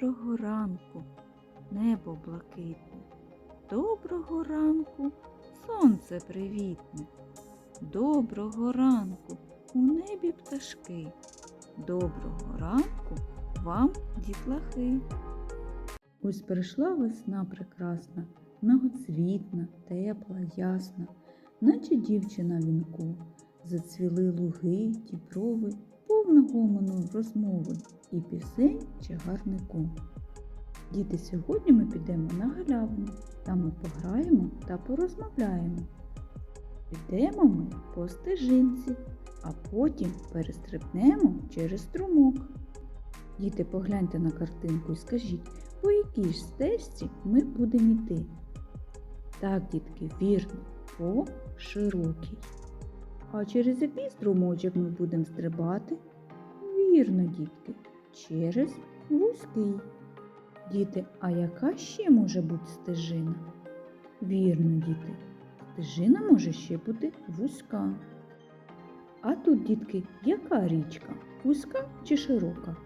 Доброго ранку, небо блакитне. Доброго ранку, сонце привітне. Доброго ранку, у небі пташки. Доброго ранку вам, дітлахи. Ось прийшла весна прекрасна, многоцвітна, тепла, ясна, наче дівчина вінку. Зацвіли луги, діброви, гомону розмови і пісень чагарнику. Діти, сьогодні ми підемо на галявину, там ми пограємо та порозмовляємо. Підемо ми по стежинці, а потім перестрибнемо через струмок. Діти, погляньте на картинку і скажіть, по якій ж стежці ми будемо йти? Так, дітки, вірно, по широкій. А через який струмочок ми будемо стрибати? Вірно, дітки, через вузький. Діти, а яка ще може бути стежина? Вірно, діти, стежина може ще бути вузька. А тут, дітки, яка річка? Вузька чи широка?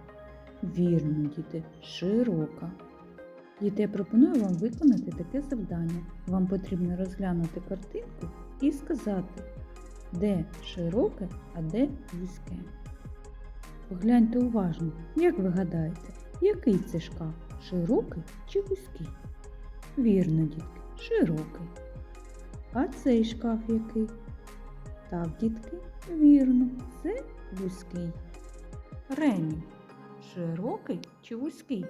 Вірно, діти, широка. Діти, я пропоную вам виконати таке завдання. Вам потрібно розглянути картинку і сказати, де широке, а де вузьке. Погляньте уважно, як ви гадаєте, який це шкаф? Широкий чи вузький? Вірно, дітки, широкий. А цей шкаф який? Так, дітки, вірно, це вузький. Ремінь. Широкий чи вузький?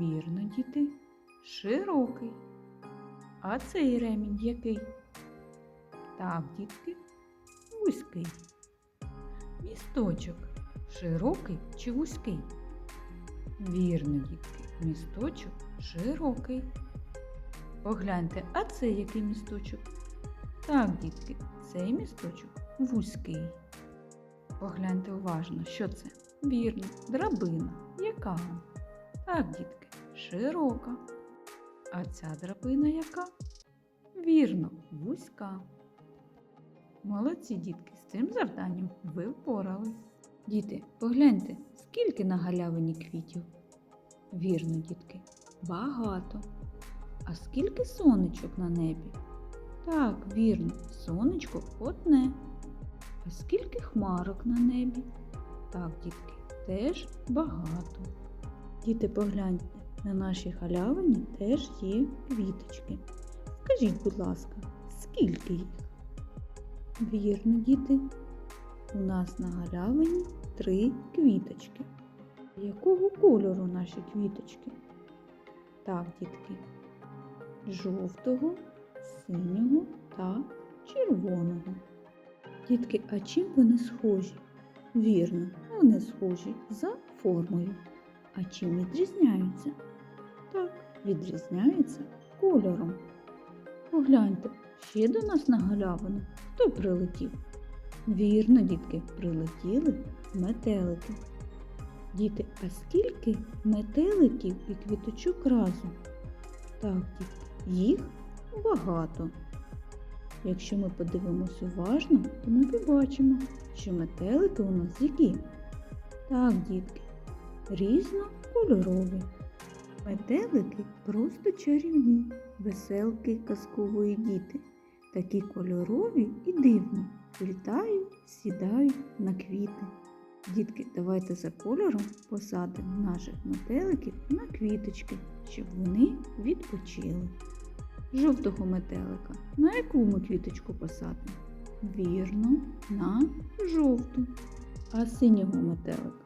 Вірно, діти, широкий. А цей ремінь який? Так, дітки, вузький. Місточок широкий чи вузький? Вірно, дітки, місточок широкий. Погляньте, а це який місточок? Так, дітки, цей місточок вузький. Погляньте уважно, що це? Вірно, драбина. Яка? Так, дітки, широка. А ця драбина яка? Вірно, вузька. Молодці, дітки, з цим завданням ви впорались. Діти, погляньте, скільки на галявині квітів. Вірно, дітки, багато. А скільки сонечок на небі? Так, вірно, сонечко одне. А скільки хмарок на небі? Так, дітки, теж багато. Діти, погляньте, на нашій галявині теж є квіточки. Скажіть, будь ласка, скільки їх? Вірно, діти. У нас на галявині три квіточки. Якого кольору наші квіточки? Так, дітки, жовтого, синього та червоного. Дітки, а чим вони схожі? Вірно, вони схожі за формою. А чим відрізняються? Так, відрізняються кольором. Погляньте, ще до нас на галявину хто прилетів? Вірно, дітки, прилетіли метелики. Діти, а скільки метеликів і квіточок разом? Так, дітки, їх багато. Якщо ми подивимось уважно, то ми побачимо, що метелики у нас які? Так, дітки, різнокольорові. Метелики просто чарівні, веселки казкової діти. Такі кольорові і дивні. Літають, сідають на квіти. Дітки, давайте за кольором посадимо наших метеликів на квіточки, щоб вони відпочили. Жовтого метелика. На яку ми квіточку посадимо? Вірно, на жовту. А синього метелика?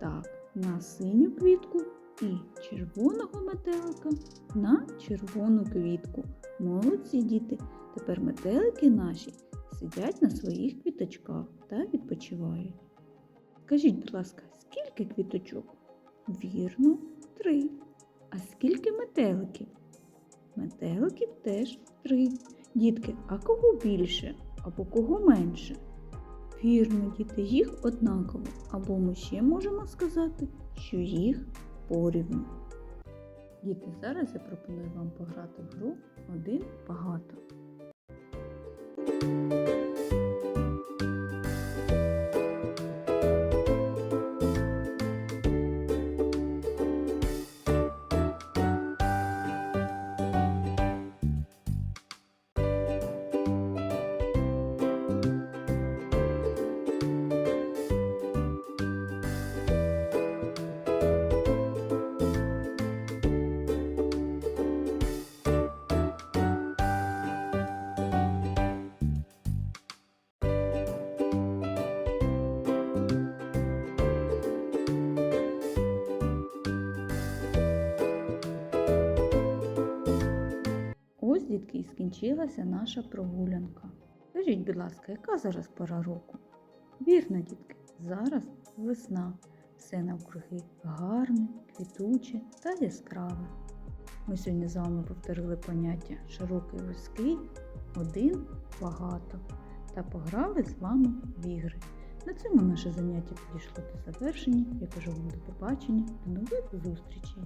Так, на синю квітку і червоного метелика на червону квітку. Молодці діти. Тепер метелики наші сидять на своїх квіточках та відпочивають. Скажіть, будь ласка, скільки квіточок? Вірно, три. А скільки метеликів? Метеликів теж три. Дітки, а кого більше або кого менше? Вірно, діти, їх однаково. Або ми ще можемо сказати, що їх порівну. Діти, зараз я пропоную вам пограти в гру один багато. Дітки, і скінчилася наша прогулянка. Скажіть, будь ласка, яка зараз пора року? Вірно, дітки, зараз весна. Все навкруги гарне, квітуче та яскраве. Ми сьогодні з вами повторили поняття широкий вузький, один багато та пограли з вами в ігри. На цьому наше заняття підійшло до завершення. Я кажу вам до побачення, до нових зустрічей!